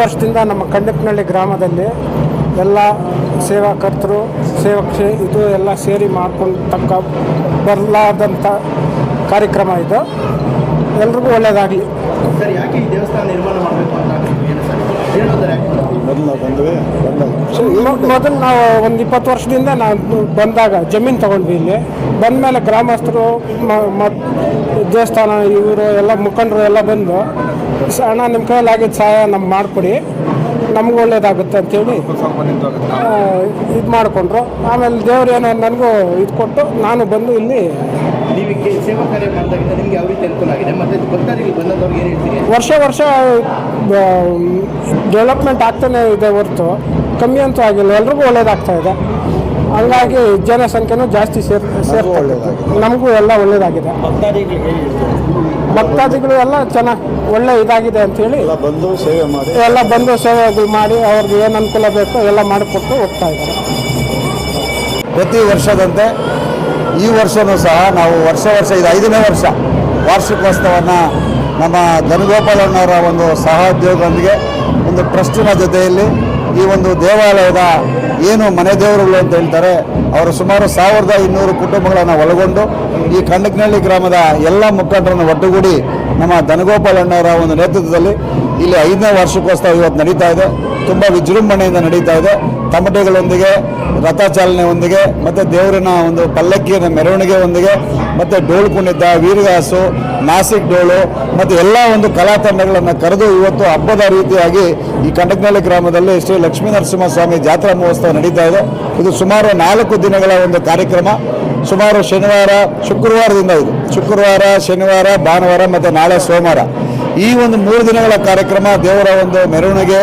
ವರ್ಷದಿಂದ ನಮ್ಮ ಕಂಡಪ್ಪನಹಳ್ಳಿ ಗ್ರಾಮದಲ್ಲಿ ಎಲ್ಲ ಸೇವಾಕರ್ತರು, ಸೇವಕ ಇದು ಎಲ್ಲ ಸೇರಿ ಮಾಡ್ಕೊಂಡು ತಕ್ಕ ಬರಲಾದಂಥ ಕಾರ್ಯಕ್ರಮ ಇದು. ಎಲ್ರಿಗೂ ಒಳ್ಳೆಯದಾಗಲಿ ಸರ್, ಯಾಕೆ ಈ ದೇವಸ್ಥಾನ ನಿರ್ಮಾಣ ಮಾಡಬೇಕು ಅಂತ ಮೊದಲು ನಾವು ಬಂದ್ವಿ ಬಂದಾಗ. ಮೊದಲು ನಾವು ಒಂದು ಇಪ್ಪತ್ತು ವರ್ಷದಿಂದ ನಾವು ಬಂದಾಗ ಜಮೀನು ತಗೊಂಡ್ವಿ ಇಲ್ಲಿ. ಬಂದಮೇಲೆ ಗ್ರಾಮಸ್ಥರು ಮ- ಮ- ದೇವಸ್ಥಾನ ಇವರು ಎಲ್ಲ ಮುಖಂಡರು ಎಲ್ಲ ಬಂದು ಅಣ್ಣ ನಿಮ್ಮ ಆಗಿದ್ದು ಸಹಾಯ ನಮ್ಗೆ ಮಾಡಿಕೊಡಿ. ನಮ್ಗೆ ಒಳ್ಳೇದಾಗುತ್ತೆ ಅಂತೇಳಿ ಇದು ಮಾಡಿಕೊಂಡ್ರು. ಆಮೇಲೆ ದೇವ್ರು ಏನೋ ನನಗೂ ಇದು ಕೊಟ್ಟು ನಾನು ಬಂದು ಇಲ್ಲಿ ನೀವು ಈ ಸೇವಾ ಕಾರ್ಯ ಮಾಡಿದಾಗಿಂದ ನಿಮ್ಗೆ ಯಾವ ರೀತಿ ಅನುಕೂಲ ಆಗಿದೆ? ಮತ್ತೆ ಭಕ್ತಾದಿಗಳು ಬಂದವ್ರಿಗೆ ಏನು ಹೇಳ್ತೀರಿ? ವರ್ಷ ವರ್ಷ ಡೆವಲಪ್ಮೆಂಟ್ ಆಗ್ತಾನೆ ಇದೆ ಹೊರತು. ಕಮ್ಮಿ ಅಂತೂ ಆಗಿಲ್ಲ ಎಲ್ರಿಗೂ ಒಳ್ಳೇದಾಗ್ತಾ ಇದೆ. ಹಂಗಾಗಿ ಜನಸಂಖ್ಯೆನೂ ಜಾಸ್ತಿ ಸೇರ್ ಸೇರ್ತಾ. ನಮಗೂ ಎಲ್ಲ ಒಳ್ಳೇದಾಗಿದೆ. ಭಕ್ತಾದಿಗಳು ಎಲ್ಲ ಚೆನ್ನಾಗಿ ಒಳ್ಳೆ ಇದಾಗಿದೆ ಅಂತೇಳಿ ಎಲ್ಲ ಬಂದು ಸೇವೆ ಮಾಡಿ. ಎಲ್ಲ ಬಂದು ಸೇವೆಗಳು ಮಾಡಿ ಅವ್ರಿಗೆ ಏನು ಅನುಕೂಲ ಬೇಕೋ ಎಲ್ಲ ಮಾಡಿಕೊಟ್ಟು ಹೋಗ್ತಾ ಇದ್ದಾರೆ. ಪ್ರತಿ ವರ್ಷದಂತೆ ಈ ವರ್ಷವೂ ಸಹ ನಾವು ವರ್ಷ ವರ್ಷ ಇದು ಐದನೇ ವರ್ಷ ವಾರ್ಷಿಕೋತ್ಸವವನ್ನು ನಮ್ಮ ಧನಗೋಪಾಲಣ್ಣವರ ಒಂದು ಸಹೋದ್ಯೋಗದೊಂದಿಗೆ ಒಂದು ಟ್ರಸ್ಟಿನ ಜೊತೆಯಲ್ಲಿ ಈ ಒಂದು ದೇವಾಲಯದ ಏನು ಮನೆ ದೇವರುಗಳು ಅಂತ ಹೇಳ್ತಾರೆ ಅವರು ಸುಮಾರು ಸಾವಿರದ ಇನ್ನೂರು ಕುಟುಂಬಗಳನ್ನು ಒಳಗೊಂಡು ಈ ಕಂಡಕ್ನಹಳ್ಳಿ ಗ್ರಾಮದ ಎಲ್ಲ ಮುಖಂಡರನ್ನು ಒಟ್ಟುಗೂಡಿ ನಮ್ಮ ಧನಗೋಪಾಲಣ್ಣವರ ಒಂದು ನೇತೃತ್ವದಲ್ಲಿ ಇಲ್ಲಿ ಐದನೇ ವಾರ್ಷಿಕೋತ್ಸವ ಇವತ್ತು ನಡೀತಾ ಇದೆ. ತುಂಬ ವಿಜೃಂಭಣೆಯಿಂದ ನಡೀತಾ ಇದೆ. ತಮಟೆಗಳೊಂದಿಗೆ ರಥಚಾಲನೆಯೊಂದಿಗೆ ಮತ್ತು ದೇವರಿನ ಒಂದು ಪಲ್ಲಕ್ಕಿಯ ಮೆರವಣಿಗೆಯೊಂದಿಗೆ ಮತ್ತು ಡೋಳು ಕುಣಿತ, ವೀರಗಾಸು, ನಾಸಿಕ್ ಡೋಳು ಮತ್ತು ಎಲ್ಲ ಒಂದು ಕಲಾ ತಂಡಗಳನ್ನು ಕರೆದು ಇವತ್ತು ಹಬ್ಬದ ರೀತಿಯಾಗಿ ಈ ಕಂಡಕ್ನಹಳ್ಳಿ ಗ್ರಾಮದಲ್ಲಿ ಶ್ರೀ ಲಕ್ಷ್ಮೀ ನರಸಿಂಹಸ್ವಾಮಿ ಜಾತ್ರಾ ಮಹೋತ್ಸವ ನಡೀತಾ ಇದೆ. ಇದು ಸುಮಾರು ನಾಲ್ಕು ದಿನಗಳ ಒಂದು ಕಾರ್ಯಕ್ರಮ. ಸುಮಾರು ಶನಿವಾರ, ಶುಕ್ರವಾರದಿಂದ ಇದು. ಶುಕ್ರವಾರ, ಶನಿವಾರ, ಭಾನುವಾರ ಮತ್ತು ನಾಳೆ ಸೋಮವಾರ. ಈ ಒಂದು ಮೂರು ದಿನಗಳ ಕಾರ್ಯಕ್ರಮ ದೇವರ ಒಂದು ಮೆರವಣಿಗೆ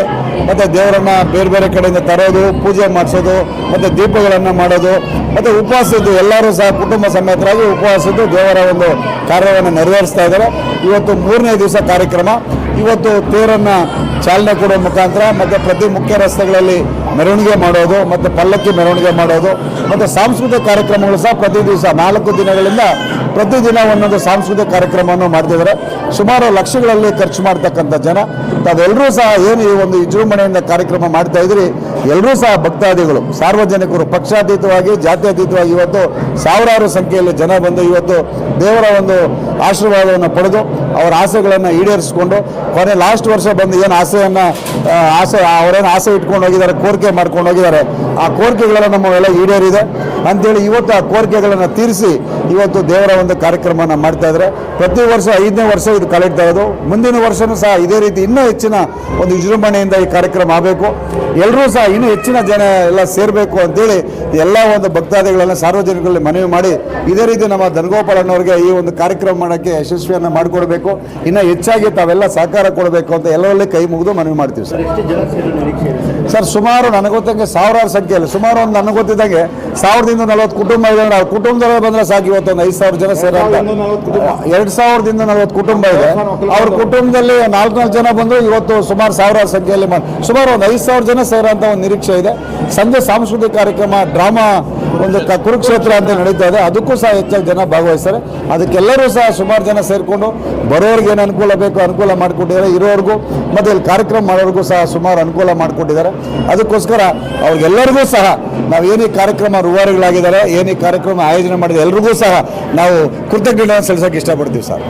ಮತ್ತು ದೇವರನ್ನ ಬೇರೆ ಬೇರೆ ಕಡೆಯಿಂದ ತರೋದು, ಪೂಜೆ ಮಾಡಿಸೋದು, ಮತ್ತು ದೀಪಗಳನ್ನು ಮಾಡೋದು, ಮತ್ತು ಉಪವಾಸದ್ದು ಎಲ್ಲರೂ ಸಹ ಕುಟುಂಬ ಸಮೇತರಾಗಿ ಉಪವಾಸದ್ದು ದೇವರ ಒಂದು ಕಾರ್ಯವನ್ನು ನೆರವೇರಿಸ್ತಾ ಇದ್ದಾರೆ. ಇವತ್ತು ಮೂರನೇ ದಿವಸ ಕಾರ್ಯಕ್ರಮ. ಇವತ್ತು ತೇರನ್ನು ಚಾಲನೆ ಕೊಡೋ ಮುಖಾಂತರ ಮತ್ತು ಪ್ರತಿ ಮುಖ್ಯ ರಸ್ತೆಗಳಲ್ಲಿ ಮೆರವಣಿಗೆ ಮಾಡೋದು, ಮತ್ತು ಪಲ್ಲಕ್ಕಿ ಮೆರವಣಿಗೆ ಮಾಡೋದು, ಮತ್ತು ಸಾಂಸ್ಕೃತಿಕ ಕಾರ್ಯಕ್ರಮಗಳು ಸಹ ಪ್ರತಿ ದಿವಸ ನಾಲ್ಕು ದಿನಗಳಿಂದ ಪ್ರತಿದಿನ ಒಂದೊಂದು ಸಾಂಸ್ಕೃತಿಕ ಕಾರ್ಯಕ್ರಮವನ್ನು ಮಾಡ್ತಿದ್ದಾರೆ. ಸುಮಾರು ಲಕ್ಷಗಳಲ್ಲಿ ಖರ್ಚು ಮಾಡ್ತಕ್ಕಂಥ ಜನ. ತಾವೆಲ್ಲರೂ ಸಹ ಏನು ಈ ಒಂದು ವಿಜೃಂಭಣೆಯಿಂದ ಕಾರ್ಯಕ್ರಮ ಮಾಡ್ತಾ ಇದ್ರಿ ಎಲ್ಲರೂ ಸಹ ಭಕ್ತಾದಿಗಳು. ಸಾರ್ವಜನಿಕರು, ಪಕ್ಷಾತೀತವಾಗಿ, ಜಾತ್ಯತೀತವಾಗಿ ಇವತ್ತು ಸಾವಿರಾರು ಸಂಖ್ಯೆಯಲ್ಲಿ ಜನ ಬಂದು ಇವತ್ತು ದೇವರ ಒಂದು ಆಶೀರ್ವಾದವನ್ನು ಪಡೆದು ಅವರ ಆಸೆಗಳನ್ನು ಈಡೇರಿಸಿಕೊಂಡು, ಕೊನೆ ಲಾಸ್ಟ್ ವರ್ಷ ಬಂದು ಏನು ಆಸೆಯನ್ನು ಆಸೆ, ಅವರೇನು ಆಸೆ ಇಟ್ಕೊಂಡು ಹೋಗಿದ್ದಾರೆ, ಕೋರಿಕೆ ಮಾಡ್ಕೊಂಡು ಹೋಗಿದ್ದಾರೆ, ಆ ಕೋರಿಕೆಗಳನ್ನು ನಮ್ಮವೆಲ್ಲ ಈಡೇರಿದೆ. ಅಂತೇಳಿ ಇವತ್ತು ಆ ಕೋರಿಕೆಗಳನ್ನು ತೀರಿಸಿ ಇವತ್ತು ದೇವರ ಒಂದು ಕಾರ್ಯಕ್ರಮವನ್ನು ಮಾಡ್ತಾ ಇದ್ದಾರೆ ಪ್ರತಿ ವರ್ಷ ಐದನೇ ವರ್ಷ ಇದು ಕಲೆಕ್ಟ್ ಆಗೋದು. ಮುಂದಿನ ವರ್ಷವೂ ಸಹ ಇದೇ ರೀತಿ ಇನ್ನೂ ಹೆಚ್ಚಿನ ಒಂದು ವಿಜೃಂಭಣೆಯಿಂದ ಈ ಕಾರ್ಯಕ್ರಮ ಆಗಬೇಕು. ಎಲ್ಲರೂ ಸಹ ಇನ್ನೂ ಹೆಚ್ಚಿನ ಜನ ಎಲ್ಲ ಸೇರಬೇಕು ಅಂತೇಳಿ ಎಲ್ಲ ಒಂದು ಭಕ್ತಾದಿಗಳನ್ನು ಸಾರ್ವಜನಿಕರಲ್ಲಿ ಮನವಿ ಮಾಡಿ ಇದೇ ರೀತಿ ನಮ್ಮ ಧನಗೋಪಾಲಣ್ಣವ್ರಿಗೆ ಈ ಒಂದು ಕಾರ್ಯಕ್ರಮ ಮಾಡೋಕ್ಕೆ ಯಶಸ್ವಿಯನ್ನು ಮಾಡಿಕೊಡ್ಬೇಕು. ಇನ್ನೂ ಹೆಚ್ಚಾಗಿ ತಾವೆಲ್ಲ ಸಹಕಾರ ಕೊಡಬೇಕು ಅಂತ ಎಲ್ಲರಲ್ಲಿ ಕೈ ಮುಗಿದು ಮನವಿ ಮಾಡ್ತೀವಿ ಸರ್. ಸರ್ ಸುಮಾರು ನನಗೆ ಗೊತ್ತಂಗೆ ಸಾವಿರಾರು ಸಂಖ್ಯೆಯಲ್ಲಿ ಸುಮಾರು ಒಂದು ನನಗೆ ಗೊತ್ತಿದ್ದಂಗೆ ಸಾವಿರದಿಂದ ನಲವತ್ತು ಕುಟುಂಬ ಇದೆ ಆ ಕುಟುಂಬದವರೇ ಬಂದರೆ ಸಾಕು ಇವತ್ತು ಒಂದು ಐದು ಸಾವಿರ ಜನ ಸೇರೋ ಎರಡು ಸಾವಿರದಿಂದ ನಲವತ್ತು ಕುಟುಂಬ. ಇದೆ. ಅವ್ರ ಕುಟುಂಬದಲ್ಲಿ ನಾಲ್ಕು ಜನ ಬಂದು ಇವತ್ತು ಸುಮಾರು ಸಾವಿರ ಸಂಖ್ಯೆಯಲ್ಲಿ ಸುಮಾರು ಒಂದು ಐದು ಸಾವಿರ ಜನ ಸೇರೋಂಥ ಒಂದು ನಿರೀಕ್ಷೆ ಇದೆ. ಸಂಜೆ ಸಾಂಸ್ಕೃತಿಕ ಕಾರ್ಯಕ್ರಮ ಡ್ರಾಮಾ ಒಂದು ಕುರುಕ್ಷೇತ್ರ ಅಂತ ನಡೀತಾ ಇದೆ. ಅದಕ್ಕೂ ಸಹ ಹೆಚ್ಚಾಗಿ ಜನ ಭಾಗವಹಿಸ್ತಾರೆ. ಅದಕ್ಕೆಲ್ಲರೂ ಸಹ ಸುಮಾರು ಜನ ಸೇರಿಕೊಂಡು ಬರೋರಿಗೆ ಏನು ಅನುಕೂಲ ಬೇಕು ಅನುಕೂಲ ಮಾಡಿಕೊಟ್ಟಿದ್ದಾರೆ. ಇರೋರಿಗೂ ಮತ್ತು ಇಲ್ಲಿ ಕಾರ್ಯಕ್ರಮ ಮಾಡೋರಿಗೂ ಸಹ ಸುಮಾರು ಅನುಕೂಲ ಮಾಡಿಕೊಟ್ಟಿದ್ದಾರೆ. ಅದಕ್ಕೋಸ್ಕರ ಅವ್ರಿಗೆಲ್ಲರಿಗೂ ಸಹ ನಾವು ಕಾರ್ಯಕ್ರಮ ಈ ಕಾರ್ಯಕ್ರಮ ಏನೇ ಕಾರ್ಯಕ್ರಮ ಆಯೋಜನೆ ಮಾಡಿದ ಎಲ್ರಿಗೂ ಸಹ ನಾವು ಕೃತಜ್ಞತೆ ಸಲ್ಲಿಸೋಕೆ ಇಷ್ಟಪಡ್ತೀವಿ ಸರ್.